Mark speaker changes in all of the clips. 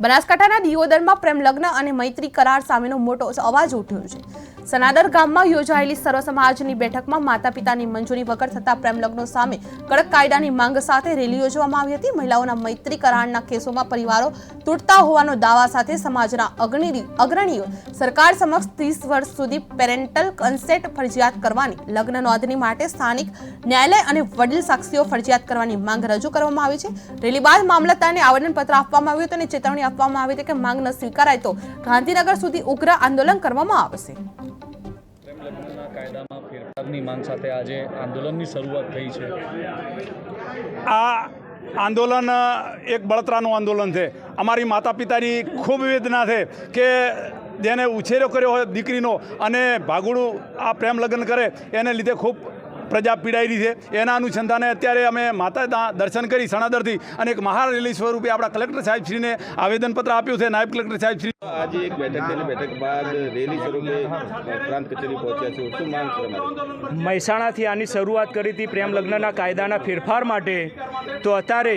Speaker 1: બનાસકાંઠાના દિયોદરમાં પ્રેમ લગ્ન અને મૈત્રી કરાર સામેનો મોટો અવાજ ઉઠ્યો છે. સનાદર ગામમાં યોજાયેલી સર્વ સમાજની બેઠકમાં માતા પિતાની મંજૂરી વગર થતા પ્રેમ લગ્નો સામે કડક કાયદાની માંગ સાથે રેલી યોજવામાં આવી હતી. મહિલાઓના મૈત્રી કરારના કેસોમાં પરિવારો તૂટતા હોવાનો દાવા સાથે સમાજના અગ્રણી અગ્રણીઓ સરકાર સમક્ષ ત્રીસ વર્ષ સુધી પેરેન્ટલ કન્સેન્ટ ફરજિયાત કરવાની, લગ્ન નોંધણી માટે સ્થાનિક ન્યાયાલય અને વડીલ સાક્ષીઓ ફરજિયાત કરવાની માંગ રજૂ કરવામાં આવી છે. રેલી બાદ મામલતદારને આવેદનપત્ર આપવામાં આવ્યું હતું અને ચેતવણી આપવામાં આવી હતી કે માંગ ન સ્વીકારાય તો ગાંધીનગર સુધી ઉગ્ર આંદોલન કરવામાં આવશે.
Speaker 2: કાયદામાં માંગ સાથે આજે આંદોલનની શરૂઆત થઈ છે.
Speaker 3: આ આંદોલન એક બળતરાનું આંદોલન છે. અમારી માતા પિતાની ખૂબ વેદના છે કે જેને ઉછેરો કર્યો હોય દીકરીનો અને ભાગુડું આ પ્રેમ લગ્ન કરે, એને લીધે ખૂબ પ્રજા પીડાયેલી છે. એના અનુસંધાને અત્યારે અમે માતા દર્શન કરી સણાદરથી અને એક મહારેલી સ્વરૂપે આપણા કલેક્ટર સાહેબશ્રીને આવેદનપત્ર આપ્યું છે. નાયબ કલેક્ટર સાહેબશ્રી
Speaker 4: આજે એક બેઠક થયેલી. બેઠક બાદ રેલી સ્વરૂપે પ્રાંત કચેરી પહોંચ્યા છે. શું માંગ છે
Speaker 5: મહેસાણાથી આની શરૂઆત કરી હતી પ્રેમ લગ્નના કાયદાના ફેરફાર માટે. તો અત્યારે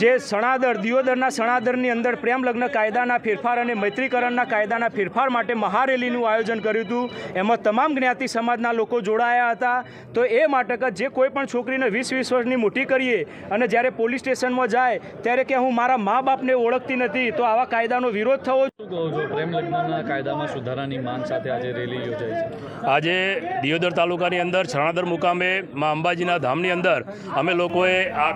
Speaker 5: જે સણાદર દિયોદરના સણાદરની અંદર પ્રેમ લગ્ન કાયદાના ફેરફાર અને મૈત્રીકરણના કાયદાના ફેરફાર માટે મહારેલીનું આયોજન કર્યું હતું. એમાં તમામ જ્ઞાતિ સમાજના લોકો જોડાયા હતા. તો એ માટે કે જે કોઈ પણ છોકરીને વીસ વીસ વર્ષની મોટી કરીએ અને જ્યારે પોલીસ સ્ટેશનમાં જાય ત્યારે કે હું મારા મા બાપને ઓળખતી નથી તો આવા કાયદાનો વિરોધ થવો
Speaker 2: પ્રેમ લગ્નના કાયદામાં સુધારાની માંગ સાથે આજે રેલી યોજાઈ છે.
Speaker 6: આજે દિયોદર તાલુકાની અંદર છણાદર મુકામે મા અંબાજીના ધામની અંદર અમે લોકોએ આ